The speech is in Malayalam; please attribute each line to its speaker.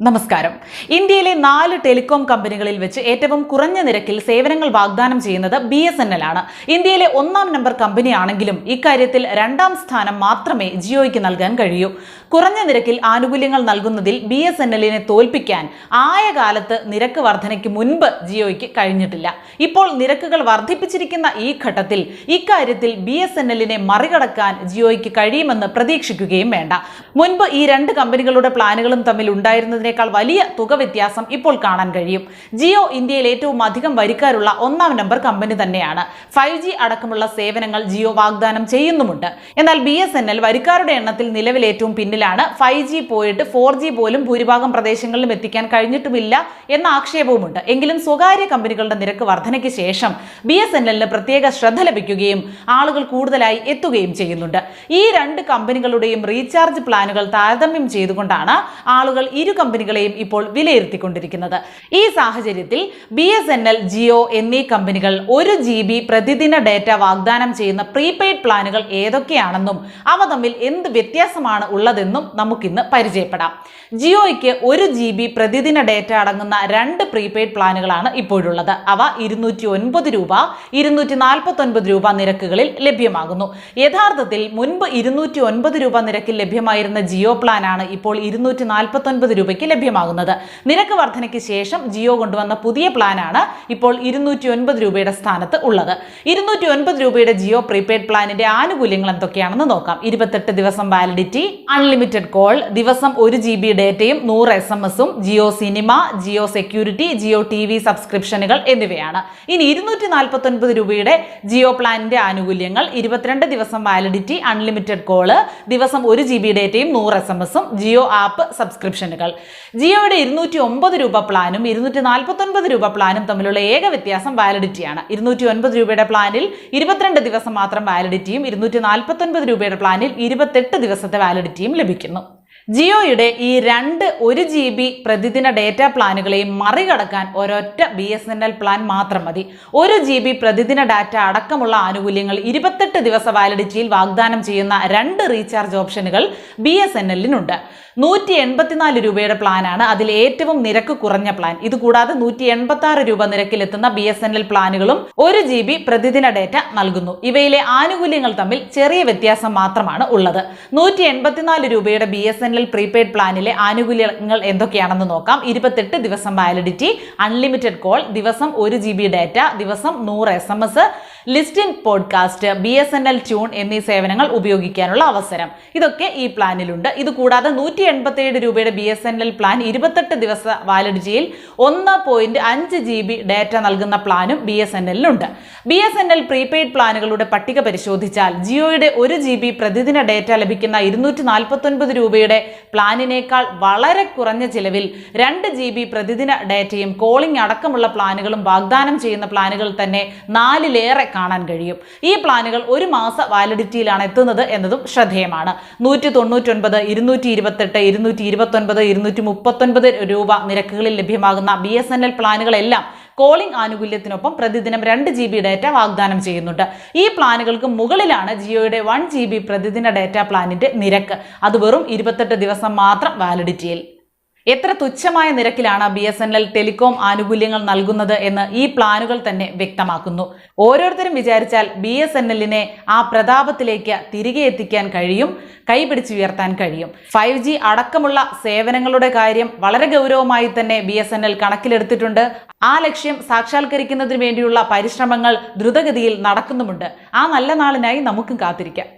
Speaker 1: നമസ്കാരം. ഇന്ത്യയിലെ നാല് ടെലികോം കമ്പനികളിൽ വെച്ച് ഏറ്റവും കുറഞ്ഞ നിരക്കിൽ സേവനങ്ങൾ വാഗ്ദാനം ചെയ്യുന്നത് ബി എസ് എൻ എൽ ആണ്. ഇന്ത്യയിലെ ഒന്നാം നമ്പർ കമ്പനിയാണെങ്കിലും ഇക്കാര്യത്തിൽ രണ്ടാം സ്ഥാനം മാത്രമേ ജിയോയ്ക്ക് നൽകാൻ കഴിയൂ. കുറഞ്ഞ നിരക്കിൽ ആനുകൂല്യങ്ങൾ നൽകുന്നതിൽ ബി എസ് എൻ എല്ലിനെ തോൽപ്പിക്കാൻ ആയ കാലത്ത് നിരക്ക് വർധനയ്ക്ക് മുൻപ് ജിയോയ്ക്ക് കഴിഞ്ഞിട്ടില്ല. ഇപ്പോൾ നിരക്കുകൾ വർദ്ധിപ്പിച്ചിരിക്കുന്ന ഈ ഘട്ടത്തിൽ ഇക്കാര്യത്തിൽ ബി എസ് എൻ എല്ലിനെ മറികടക്കാൻ ജിയോയ്ക്ക് കഴിയുമെന്ന് പ്രതീക്ഷിക്കുകയും വേണ്ട. മുൻപ് ഈ രണ്ട് കമ്പനികളുടെ പ്ലാനുകളും തമ്മിൽ ഉണ്ടായിരുന്നതിനേക്കാൾ വലിയ തുക വ്യത്യാസം ഇപ്പോൾ കാണാൻ കഴിയും. ജിയോ ഇന്ത്യയിൽ ഏറ്റവും അധികം വരിക്കാരുള്ള ഒന്നാം നമ്പർ കമ്പനി തന്നെയാണ്. ഫൈവ് ജി അടക്കമുള്ള സേവനങ്ങൾ ജിയോ വാഗ്ദാനം ചെയ്യുന്നുമുണ്ട്. എന്നാൽ ബി എസ് എൻ എൽ വരിക്കാരുടെ എണ്ണത്തിൽ നിലവിൽ ഏറ്റവും പിന്നിലാണ് ഫൈവ് ജി പോയിട്ട് ഫോർ ജി പോലും ഭൂരിഭാഗം പ്രദേശങ്ങളിലും എത്തിക്കാൻ കഴിഞ്ഞിട്ടുമില്ല എന്ന ആക്ഷേപവുമുണ്ട്. എങ്കിലും സ്വകാര്യ കമ്പനികളുടെ നിരക്ക് വർധനയ്ക്ക് ശേഷം ബി എസ് എൻ എല്ലിന് പ്രത്യേക ശ്രദ്ധ ലഭിക്കുകയും ആളുകൾ കൂടുതലായി എത്തുകയും ചെയ്യുന്നുണ്ട്. ഈ രണ്ട് കമ്പനികളുടെയും റീചാർജ് പ്ലാനുകൾ താരതമ്യം ചെയ്തുകൊണ്ടാണ് ആളുകൾ ഇരു കമ്പനികളെയും ഇപ്പോൾ വിലയിരുത്തിക്കൊണ്ടിരിക്കുന്നത്. ഈ സാഹചര്യത്തിൽ B S N L Jio എന്നീ കമ്പനികൾ ഒരു ജി ബി പ്രതിദിന ഡേറ്റ വാഗ്ദാനം ചെയ്യുന്ന പ്രീപെയ്ഡ് പ്ലാനുകൾ ഏതൊക്കെയാണെന്നും അവ തമ്മിൽ എന്ത് വ്യത്യാസമാണ് ഉള്ളതെന്നും നമുക്കിന്ന് പരിചയപ്പെടാം. ജിയോയ്ക്ക് ഒരു ജി ബി പ്രതിദിന ഡേറ്റ അടങ്ങുന്ന രണ്ട് പ്രീപെയ്ഡ് പ്ലാനുകളാണ് ഇപ്പോഴുള്ളത്. അവ ഇരുന്നൂറ്റി ഒൻപത് രൂപ ഇരുന്നൂറ്റി നാൽപ്പത്തി ഒൻപത് രൂപ നിരക്കുകളിൽ ലഭ്യമാകുന്നു. യഥാർത്ഥത്തിൽ മുൻപ് ഇരുന്നൂറ്റി ഒൻപത് രൂപ നിരക്കിൽ ലഭ്യമായിരുന്ന ജിയോ പ്ലാനാണ് ഇപ്പോൾ ഇരുന്നൂറ്റി നാൽപ്പത്തി ഒൻപത് രൂപയ്ക്ക് ലഭ്യമാകുന്നത്. നിരക്ക് വർധനയ്ക്ക് ശേഷം ജിയോ കൊണ്ടുവന്ന പുതിയ പ്ലാനാണ് ഇപ്പോൾ ഇരുന്നൂറ്റി ഒൻപത് രൂപയുടെ സ്ഥാനത്ത് ഉള്ളത്. ഇരുന്നൂറ്റി ഒൻപത് രൂപയുടെ ജിയോ പ്രീപെയ്ഡ് പ്ലാനിന്റെ ആനുകൂല്യങ്ങൾ എന്തൊക്കെയാണെന്ന് നോക്കാം. ഇരുപത്തെട്ട് ദിവസം വാലിഡിറ്റി അൺലിമിറ്റഡ് കോൾ ദിവസം ഒരു ജി ബി ഡേറ്റയും നൂറ് എസ് എം എസും Jio cinema Jio security Jio T V സബ്സ്ക്രിപ്ഷനുകൾ എന്നിവയാണ്. ഇനി ഇരുന്നൂറ്റി നാൽപ്പത്തി ഒൻപത് രൂപയുടെ ജിയോ പ്ലാനിന്റെ ആനുകൂല്യങ്ങൾ ഇരുപത്തിരണ്ട് ദിവസം വാലിഡിറ്റി അൺലിമിറ്റഡ് കോൾ ദിവസം ഒരു ജി ബി ഡേറ്റയും നൂറ് എസ് എം എസും ജിയോ ആപ്പ് സബ്സ്ക്രിപ്ഷനുകൾ. ജിയോയുടെ ഇരുന്നൂറ്റി ഒമ്പത് രൂപ പ്ലാനും ഇരുന്നൂറ്റി നാൽപ്പത്തി ഒൻപത് രൂപ പ്ലാനും തമ്മിലുള്ള ഏക വ്യത്യാസം വാലിഡിറ്റിയാണ് ഇരുന്നൂറ്റി ഒൻപത് രൂപയുടെ പ്ലാനിൽ ഇരുപത്തിരണ്ട് ദിവസം മാത്രം വാലിഡിറ്റിയും ഇരുന്നൂറ്റി നാൽപ്പത്തി ഒൻപത് രൂപയുടെ പ്ലാനിൽ ഇരുപത്തെട്ട് ദിവസത്തെ വാലിഡിറ്റിയും ലഭിക്കുന്നു. ജിയോയുടെ ഈ രണ്ട് ഒരു ജി ബി പ്രതിദിന ഡേറ്റ പ്ലാനുകളെയും മറികടക്കാൻ ഒരൊറ്റ B S N L plan മാത്രം മതി. ഒരു ജി ബി പ്രതിദിന ഡാറ്റ അടക്കമുള്ള ആനുകൂല്യങ്ങൾ ഇരുപത്തെട്ട് ദിവസ വാലിഡിറ്റിയിൽ വാഗ്ദാനം ചെയ്യുന്ന രണ്ട് റീചാർജ് ഓപ്ഷനുകൾ ബി എസ് എൻ എല്ലിനുണ്ട് നൂറ്റി എൺപത്തിനാല് രൂപയുടെ പ്ലാനാണ് അതിൽ ഏറ്റവും നിരക്ക് കുറഞ്ഞ പ്ലാൻ. ഇതുകൂടാതെ നൂറ്റി എൺപത്തി ആറ് രൂപ നിരക്കിലെത്തുന്ന ബി എസ് എൻ എൽ പ്ലാനുകളും ഒരു ജി ബി പ്രതിദിന ഡേറ്റ നൽകുന്നു. ഇവയിലെ ആനുകൂല്യങ്ങൾ തമ്മിൽ ചെറിയ വ്യത്യാസം മാത്രമാണ് ഉള്ളത്. നൂറ്റി എൺപത്തിനാല് രൂപയുടെ B S N L prepaid പ്ലാനിലെ ആനുകൂല്യങ്ങൾ എന്തൊക്കെയാണെന്ന് നോക്കാം. ഇരുപത്തെട്ട് ദിവസം വാലിഡിറ്റി അൺലിമിറ്റഡ് കോൾ ദിവസം ഒരു ജി ബി ഡാറ്റ ദിവസം നൂറ് S M S listen podcast B S N L tune എന്നീ സേവനങ്ങൾ ഉപയോഗിക്കാനുള്ള അവസരം. ഇതൊക്കെ ഈ പ്ലാനിലുണ്ട് ഇത് കൂടാതെ നൂറ്റി എൺപത്തിയേഴ് രൂപയുടെ B S N L plan ഇരുപത്തെട്ട് ദിവസ വാലിഡിറ്റിയിൽ ഒന്ന് പോയിന്റ് അഞ്ച് ജി ബി ഡാറ്റ നൽകുന്ന പ്ലാനും B S N എല്ലിലുണ്ട് B S N L prepaid പ്ലാനുകളുടെ പട്ടിക പരിശോധിച്ചാൽ ജിയോയുടെ ഒരു ജി ബി പ്രതിദിന ഡാറ്റ ലഭിക്കുന്ന ഇരുന്നൂറ്റി നാൽപ്പത്തൊൻപത് രൂപയുടെ പ്ലാനിനേക്കാൾ വളരെ കുറഞ്ഞ ചിലവിൽ രണ്ട് ജി ബി പ്രതിദിന ഡേറ്റയും കോളിംഗ് അടക്കമുള്ള പ്ലാനുകളും വാഗ്ദാനം ചെയ്യുന്ന പ്ലാനുകൾ തന്നെ നാലിലേറെ കാണാൻ കഴിയും. ഈ പ്ലാനുകൾ ഒരു മാസ വാലിഡിറ്റിയിലാണ് എത്തുന്നത് എന്നതും ശ്രദ്ധേയമാണ്. നൂറ്റി തൊണ്ണൂറ്റൊൻപത് ഇരുന്നൂറ്റി ഇരുപത്തെട്ട് ഇരുന്നൂറ്റി ഇരുപത്തൊൻപത് ഇരുന്നൂറ്റി മുപ്പത്തൊൻപത് രൂപ നിരക്കുകളിൽ ലഭ്യമാകുന്ന ബി എസ് എൻ എൽ പ്ലാനുകളെല്ലാം കോളിംഗ് ആനുകൂല്യത്തിനൊപ്പം പ്രതിദിനം രണ്ട് ജി ബി ഡേറ്റ വാഗ്ദാനം ചെയ്യുന്നുണ്ട്. ഈ പ്ലാനുകൾക്ക് മുകളിലാണ് ജിയോയുടെ വൺ ജി ബി പ്രതിദിന ഡേറ്റ പ്ലാനിന്റെ നിരക്ക്. അത് വെറും ഇരുപത്തെട്ട് ദിവസം മാത്രം വാലിഡിറ്റിയിൽ എത്ര തുച്ഛമായ നിരക്കിലാണ് B S N L telecom ആനുകൂല്യങ്ങൾ നൽകുന്നത് എന്ന് ഈ പ്ലാനുകൾ തന്നെ വ്യക്തമാക്കുന്നു. ഓരോരുത്തരും വിചാരിച്ചാൽ ബി എസ് എൻ എല്ലിനെ ആ പ്രതാപത്തിലേക്ക് തിരികെ എത്തിക്കാൻ കഴിയും കൈപിടിച്ചുയർത്താൻ കഴിയും. ഫൈവ് ജി അടക്കമുള്ള സേവനങ്ങളുടെ കാര്യം വളരെ ഗൗരവമായി തന്നെ ബി എസ് എൻ എൽ കണക്കിലെടുത്തിട്ടുണ്ട്. ആ ലക്ഷ്യം സാക്ഷാത്കരിക്കുന്നതിന് വേണ്ടിയുള്ള പരിശ്രമങ്ങൾ ദ്രുതഗതിയിൽ നടക്കുന്നുമുണ്ട്. ആ നല്ല നാളിനായി നമുക്കും കാത്തിരിക്കാം.